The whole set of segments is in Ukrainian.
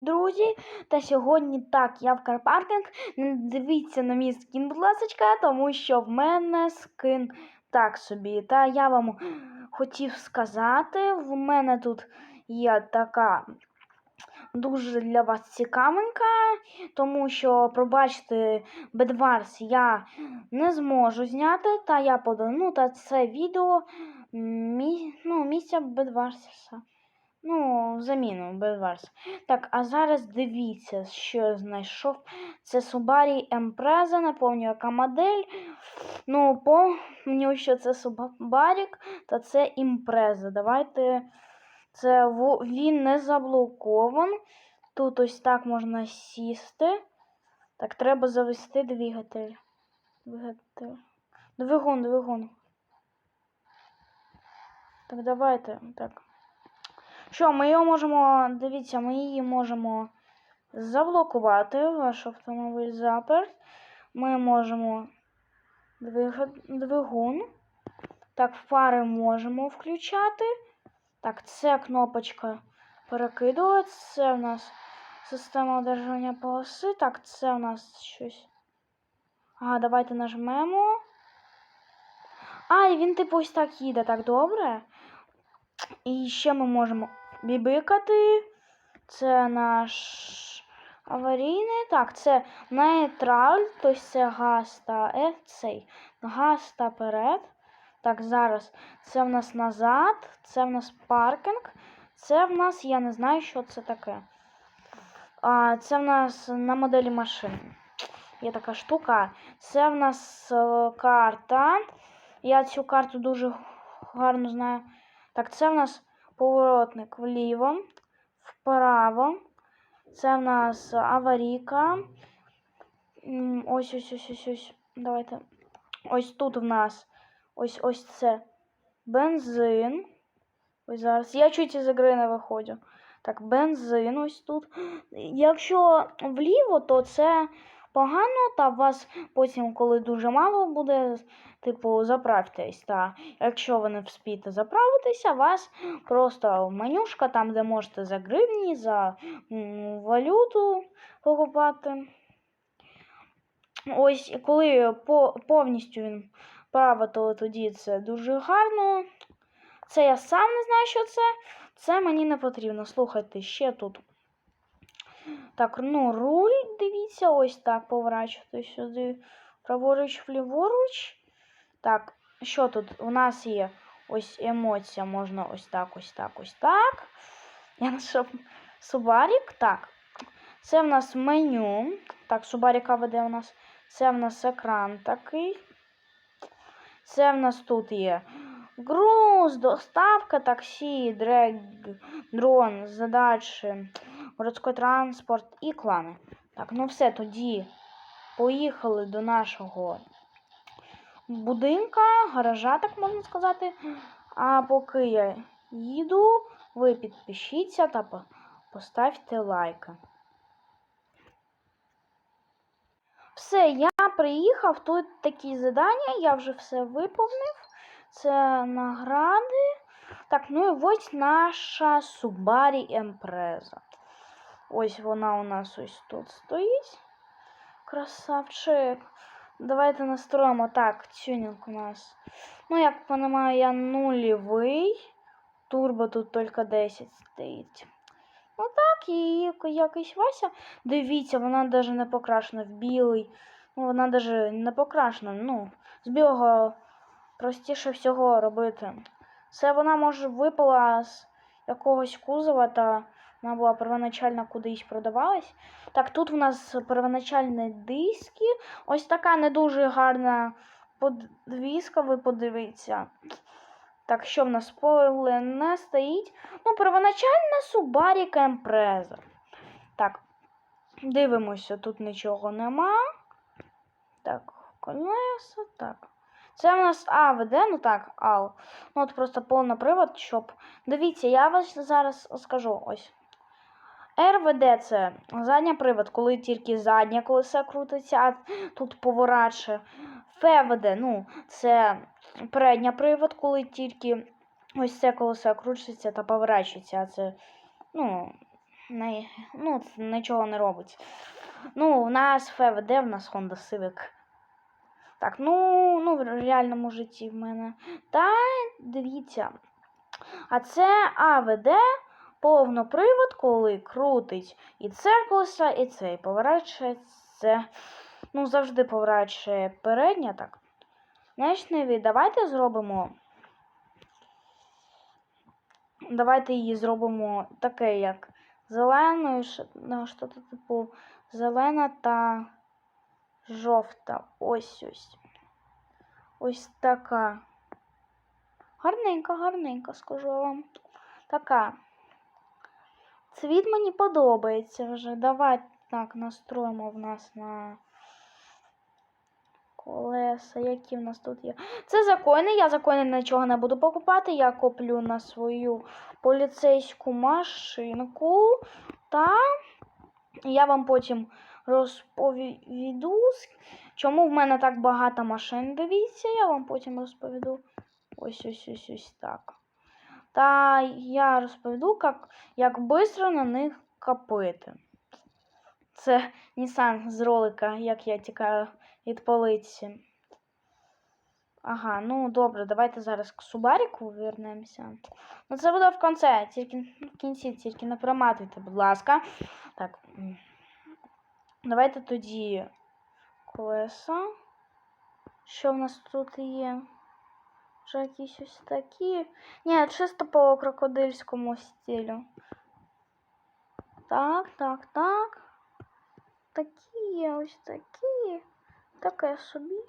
Друзі, та сьогодні так, я в карпаркінг. Не дивіться на мій скін, будь ласка, тому що в мене скин так собі. Та я вам хотів сказати, в мене тут є така дуже для вас цікавинка, тому що, пробачте, Бедварс я не зможу зняти, та я подану ну, та це відео мі, ну, місця Бедварса. Ну, заміну Бедварс. Так, а зараз дивіться, що я знайшов. Це Subaru Empreza, не яка модель. Ну, помню, що це Subaru, та це Імпреза. Давайте. Це він не заблокован. Тут ось так можна сісти. Так, треба завести двигатель. Двигатель. Двигун, двигун. Так, давайте. Так. Що, ми його можемо, дивіться, ми її можемо заблокувати. Ваш автомобіль заперт. Ми можемо двигун. Так, фари можемо включати. Так, це кнопочка перекидувати. Це в нас система одержання полоси. Так, це в нас щось. Ага, давайте нажмемо. А, і він, типу, ось так їде. Так, добре. І ще ми можемо бібикати. Це наш аварійний. Так, це нейтраль, тобто це газ та е, цей. Газ та перед. Так, зараз це в нас назад, це в нас паркінг. Це в нас, я не знаю, що це таке. А, Це в нас на моделі машини. Є така штука. Це в нас е, карта. Я цю карту дуже гарно знаю. Так, це в нас поворотник вліво, вправо. Це в нас аварійка. Ось ось ось ось ось. Давайте. Ось тут в нас ось ось це бензин. Ось зараз. Я чуть із ігри не виходжу. Так, бензин ось тут. Якщо вліво, то це погано, та вас потім, коли дуже мало буде, типу, заправтесь. Та якщо ви не вспієте заправитися, вас просто менюшка, там, де можете за гривні, за валюту покупати. Ось, коли по, повністю він право, то тоді це дуже гарно. Це я сам не знаю, що це. Це мені не потрібно. Слухайте, ще тут. Так, ну, руль, дивіться, ось так поворачувати сюди. Праворуч, вліворуч. Так, що тут? У нас є ось емоція, можна ось так, ось так, ось так. Я знайшов Субарік. Так. Це в нас меню. Так, Субаріка веде у нас. Це в нас екран такий. Це в нас тут є груз, доставка, таксі, дрег, дрон, задачі, городський транспорт і клани. Так, ну все, тоді поїхали до нашого будинка, гаража, так можна сказати. А поки я їду, ви підпишіться та поставте лайки. Все, я приїхав, тут такі задання, я вже все виповнив. Це награди. Так, ну і ось наша Subaru Empreza. Ось вона у нас ось тут стоїть. Красавчик. Давайте настроїмо так, тюнінг у нас. Ну, як понимаю, я нульовий. Турбо тут тільки 10 стоїть. Ну так, і якийсь Вася. Дивіться, вона навіть не покрашена в білий. Ну, вона навіть не покрашена. Ну, з білого простіше всього робити. Це вона може випала з якогось кузова, та вона була первоначально кудись продавалась. Так, тут в нас первоначальні диски. Ось така не дуже гарна подвіска, ви подивіться. Так, що в нас поле не стоїть? Ну, первоначальна Subaru Empreza. Так, дивимося, тут нічого нема. Так, колеса, так. Це в нас А веде, ну так, АЛ. Ну от просто повний привод, щоб. Дивіться, я вас зараз скажу ось. РВД це задній привод, коли тільки заднє колесо крутиться, а тут поворачує. ФВД, ну, це передній привод, коли тільки ось це колесо крутиться та поворачується. А це, ну, Не, ну, це нічого не робить. Ну, у нас ФВД, в нас Honda Civic. Так, ну, ну, в реальному житті в мене. Та дивіться. А це АВД повнопривод, коли крутить і це і це, і. Ну, завжди поворачує передня, так. Знаєш, Неві, давайте зробимо. Давайте її зробимо таке, як зеленою, ну, що типу зелена та жовта. Ось ось. Ось така. Гарненька, гарненька, скажу вам. Така. Цвіт мені подобається вже. Давай так настроїмо в нас на колеса. Які в нас тут є? Це закони. Я закони нічого не буду покупати. Я куплю на свою поліцейську машинку. Та я вам потім розповіду, чому в мене так багато машин. Дивіться, я вам потім розповіду. Ось ось ось ось так. Та я розповіду, як, як швидко на них копити. Це Nissan з ролика, як я тікаю від полиці. Ага, ну добре, давайте зараз к Субаріку вернемося. Ну це буде в кінці, тільки в кінці, тільки не проматуйте, будь ласка. Так. Давайте тоді колеса. Що в нас тут є? Вже якісь ось такі. Ні, чисто по крокодильському стилю. Так, так, так. Такі ось такі. Таке собі.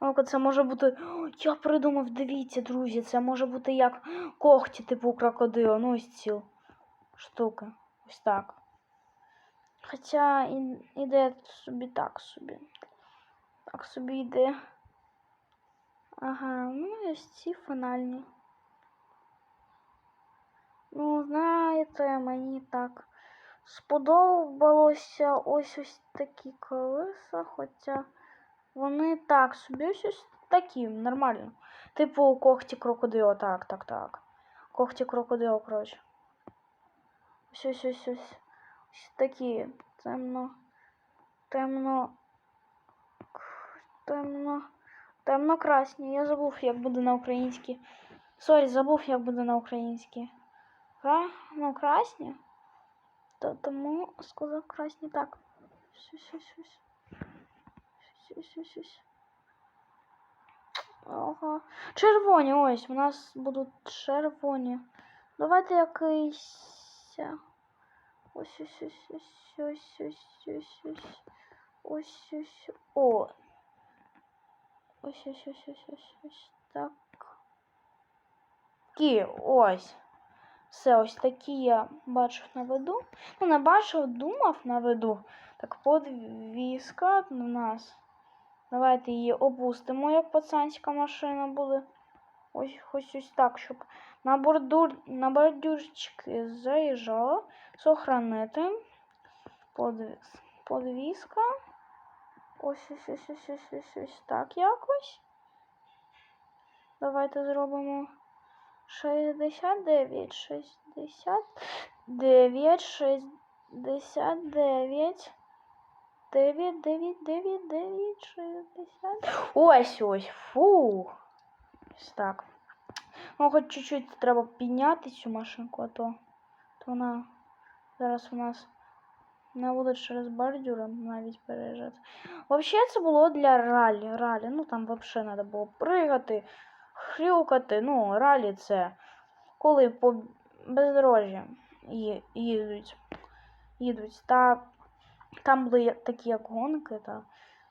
О, це може бути. Я придумав, дивіться, друзі, це може бути як когті, типу крокодила. Ну, ось ці штуки. Ось так. Хоча іде собі так собі. Так собі йде. Ага, ну і ось ці фінальні. Ну, знаєте, мені так сподобалося ось ось такі колеса, хоча вони так собі ось ось такі, нормально. Типу когті крокодила, так, так, так. Когті крокодила, коротше. Ось ось ось ось. Такі темно. Темно. Темно. Темно-красні. Я забув, як буде на українській. Сорі, забув, як буде на українській. Кра... Ну, красні. То, тому сказав красні так. Щось, щось, щось. Щось. Ага. Червоні, ось, у нас будуть червоні. Давайте якийсь. Ось, ось, ось, ось, ось, ось, ось, ось. Ось, ось. О. Ось, ось, ось, ось, ось, ось. Так. Такі, ось. Все, ось такі я бачив на виду. Ну, не бачив, думав на виду. Так, подвіска в нас. Давайте її опустимо, як пацанська машина буде. Ось ось ось так, щоб на бордюр, на бордюрчики заїжджала. Сохранити. Подвіс, подвіска. Ось ось ось ось ось ось ось так якось. Давайте зробимо 69, 69, 69, 9, 9, 9, 9, 60. Ось ось, фу. Ось так. Ну, хоч чуть-чуть треба підняти цю машинку, а то, то вона зараз у нас не буде через бордюри навіть переїжджати. Взагалі це було для ралі. Ралі. Ну там взагалі треба було пригати, хрюкати. Ну, ралі це коли по бездорожжі їдуть. їдуть. Та там були такі як гонки. Та...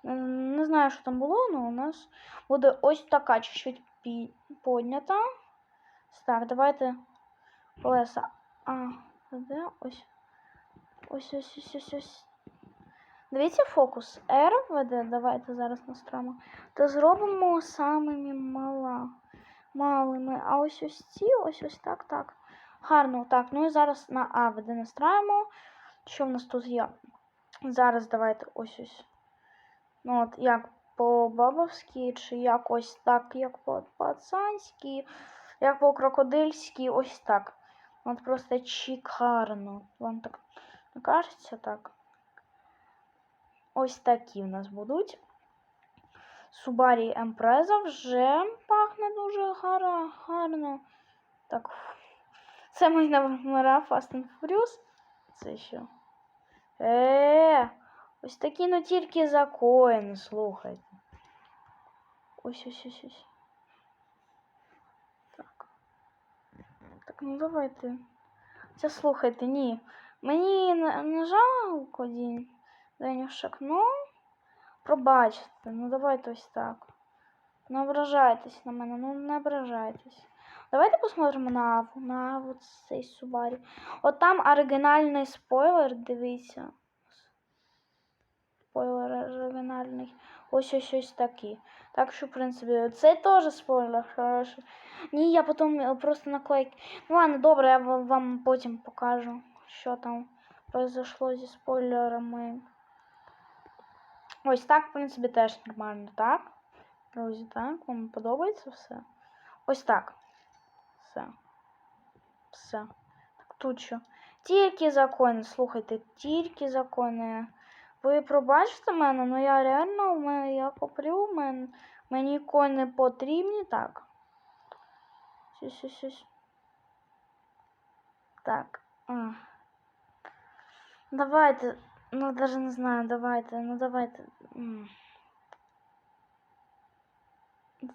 Не знаю, що там було, але у нас буде ось така чуть-чуть пі- піднята. Так, давайте колеса. А, де? Ось. Ось ось ось ось ось. Дивіться фокус. R веде. Давайте зараз настроїмо. То зробимо самими мала. малими. А ось ось ці, ось ось так, так. Гарно, так. Ну і зараз на А веде настраємо. Що в нас тут є? Зараз давайте ось ось. Ну от як по бабовськи, чи якось так, як по пацанськи, як по крокодильськи, ось так. От просто шикарно. Вам так кажеться так? Ось такі в нас будуть. Субарі Емпреза вже пахне дуже гарно. гарно. Так. Це мої номера Fast and Furious. Це що? Е, ось такі, ну тільки за коїн, слухайте. Ось ось ось ось. Так. Ну давайте. Це слухайте, ні. Мені не, жалко день. Денюшек, ну. Пробачте, ну давайте ось так. Не ображайтесь на мене, ну не ображайтесь. Давайте посмотримо на на цей Субарі. От там оригінальний спойлер, дивіться. Спойлер оригінальний. Ось ось ось такий. Так що, в принципі, це теж спойлер хороший. Ні, я потім е, просто наклейки. Ну ладно, добре, я вам потім покажу, що там произошло зі спойлерами. Ось так, в принципі, теж нормально, так? Друзі, так? Вам подобається все? Ось так. Все. Все. Так, тут що? Тільки закони, слухайте, тільки закони. Ви пробачте мене, ну я реально в мене, я куплю, мен, мені кони потрібні, так. Щось, щось. Так. Давайте, ну даже не знаю, давайте, ну давайте. Не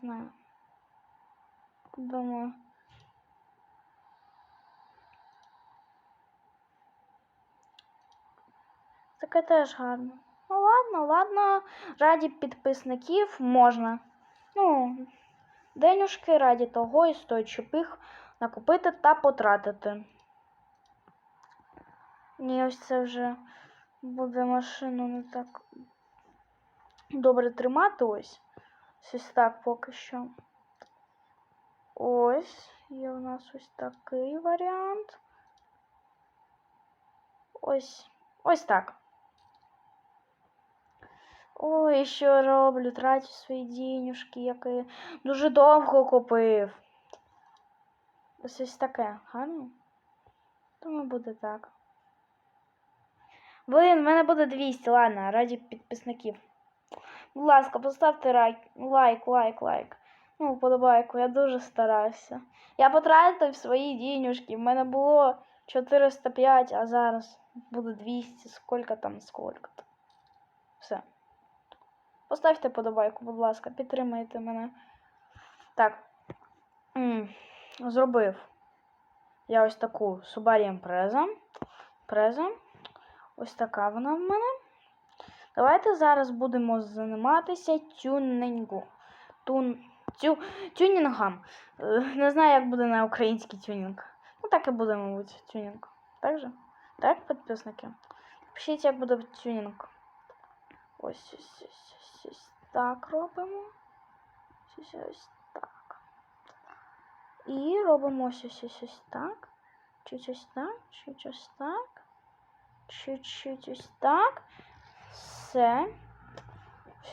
знаю. Думаю. Таке теж гарно. Ну ладно, ладно. Раді підписників можна. Ну, денюшки раді того і стоїть, щоб їх накупити та потратити. Ні, ось це вже буде машину не так добре тримати ось. Ось так поки що. Ось є у нас ось такий варіант. Ось. Ось так. Ой, що роблю? Трачу свої денюжки, які дуже довго купив. Ось таке, гарно? Тому буде так. Блин, в мене буде 200, ладно, раді підписників. Будь ласка, поставте лайк, лайк, лайк, лайк. Ну, подобайку, я дуже стараюся. Я потратив свої денюжки. В мене було 405, а зараз буде 200, скільки там, скільки там. Все. Поставте подобайку, будь ласка, підтримайте мене. Так. Зробив. Я ось таку Subaru Impreza. Преза. Ось така вона в мене. Давайте зараз будемо займатися тюнингу. Тун... Тю... Тюнінгом. Е, Не знаю, як буде на український тюнінг. Ну, так і буде, мабуть, тюнінг. Так же? Так, підписники? Пишіть, як буде тюнінг. Ось ось ось ось, ось так робимо. Ось ось так. І робимо ось ось ось так. Чуть ось так, чуть ось так. Чуть-чуть ось так. Все.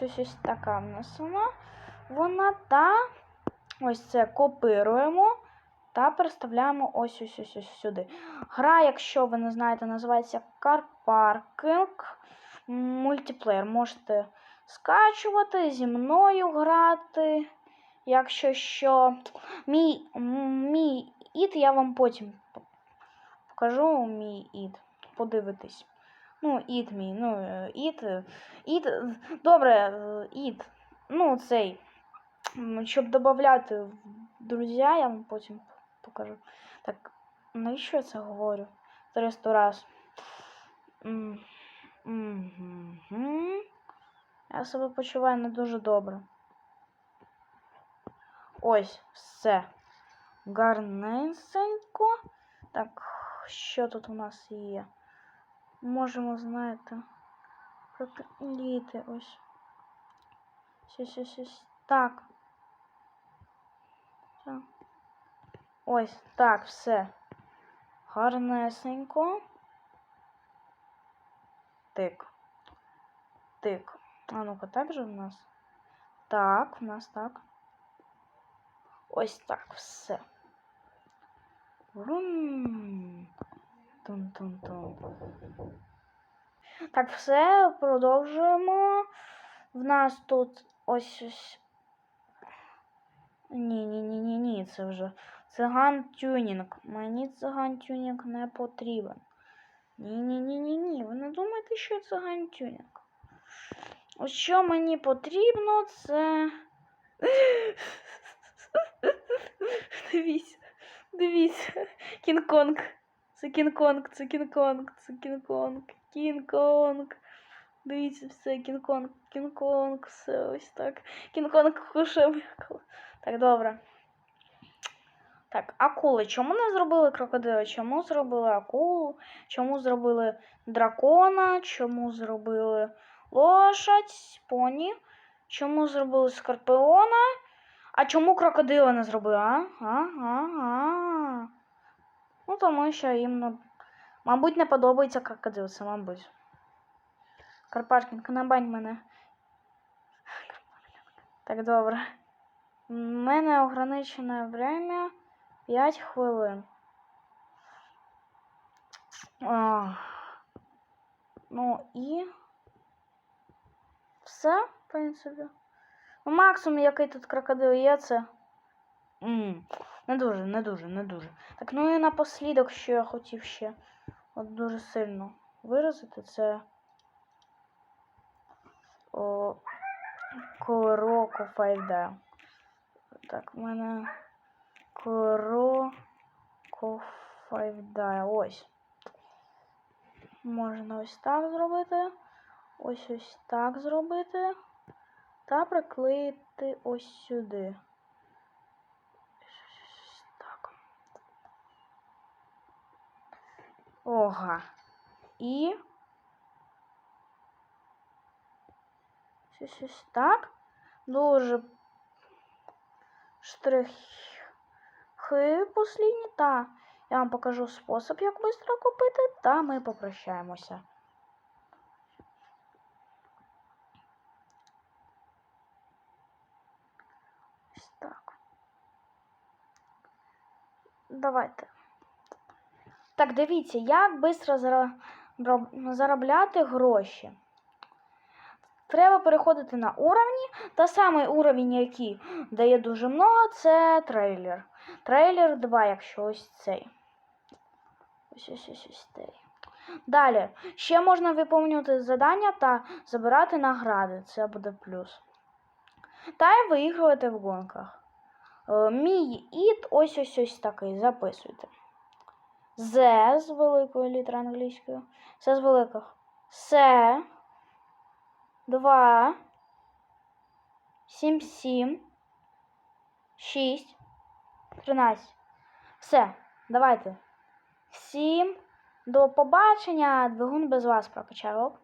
Ось ось така в нас вона. Вона та ось це копируємо та переставляємо ось ось ось ось сюди. Гра, якщо ви не знаєте, називається Car Parking Multiplayer. Можете скачувати, зі мною грати. Якщо що, мій, мій ід я вам потім покажу мій ід. Подивитись. Ну, ід мій, ну, е, ід, ід, добре, е, ід, ну, цей, щоб додати в друзі, я вам потім покажу. Так, навіщо я це говорю? 300 раз. Мгм. Я себе почуваю не дуже добре. Ось, все. Гарнесенько. Так, що тут у нас є? Можемо, знаєте, прикріти ось. Щось, щось, щось. Так. Ось, так, все. Гарнесенько. Тик. Тик. А ну-ка, так же в нас? Так, в нас так. Ось так, все. Тун-тун-тун. Так, все, продовжуємо. В нас тут ось ось. Ні, ні, це вже циган тюнінг. Мені циган тюнінг не потрібен. Ні, ні, ні, ні, ні. Ви не думаєте, що циган тюнінг? Ось що мені потрібно, це. Дивіться, дивіться. Кінг-Конг. Це Кінг-Конг, це Кінг-Конг, це Кінг-Конг, Кінг-Конг. Дивіться, все, Кінг-Конг, Кінг-Конг, все ось так. Кінг-Конг кушає. Так, добре. Так, акули. Чому не зробили крокодила? Чому зробили акулу? Чому зробили дракона? Чому зробили лошадь, поні? Чому зробили скорпіона? А чому крокодила не зробили, а? А, а, а. Ну, тому що їм, мабуть, не подобається крокодил, це мабуть. Карпашкінка, набань мене. Так, добре. У мене ограничене время 5 хвилин. А, ну і все, в принципі. Ну, максимум, який тут крокодил є, це. М, Не дуже, не дуже, не дуже. Так, ну і напослідок, що я хотів ще от дуже сильно виразити, це. О, Короко 5D. Так, в мене Короко 5D. Ось. Можна ось так зробити. Ось ось так зробити. Та приклеїти ось сюди. Ось Так. Ога. І. Ось ось так. Дуже штрихи послідні. Та я вам покажу спосіб, як швидко купити, та ми попрощаємося. Ось так. Давайте. Так, дивіться, як швидко заробляти гроші. Треба переходити на уровні. Та самий уровень, який дає дуже много, це трейлер. Трейлер 2, якщо ось цей. Ось ось ось ось цей. Далі. Ще можна виповнювати завдання та забирати награди. Це буде плюс. Та й виігрувати в гонках. Е, Мій іт ось ось ось такий. Записуйте. З з великої літери англійської. С з великих. С. 2, 7, 7, 6, 13. Все, давайте. Всім до побачення. Двигун без вас прокачав.